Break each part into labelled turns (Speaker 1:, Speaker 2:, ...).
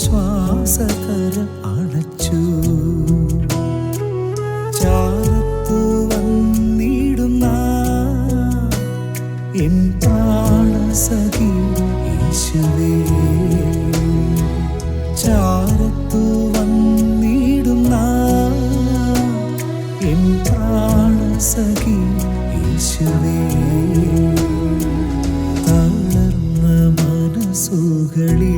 Speaker 1: ആശ്വാസകരം അണച്ചു ചാരത്തു വന്നിടുന്ന N പ്രാണസഖി യേശുവേ. ചാരത്തു വന്നിടുന്ന N പ്രാണസഖി യേശുവേ. തളർന്ന മനസ്സുകളിൽ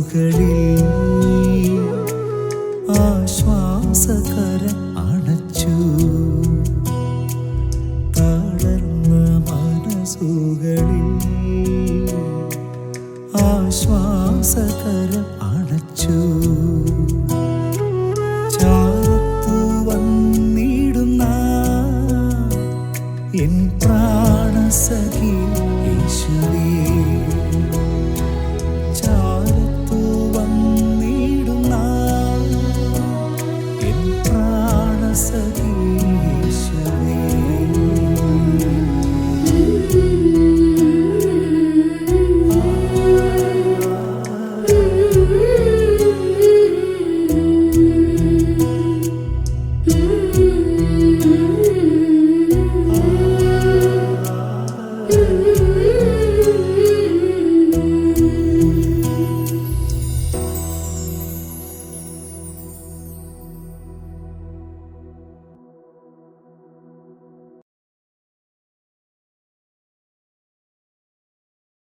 Speaker 1: മുകളിൽ ആശ്വാസകര അണച്ചു തളർന്ന മനസ്സുകളിൽ ആശ്വാസകര അണച്ചു എൻ പ്രാണസഖി യേശുവി.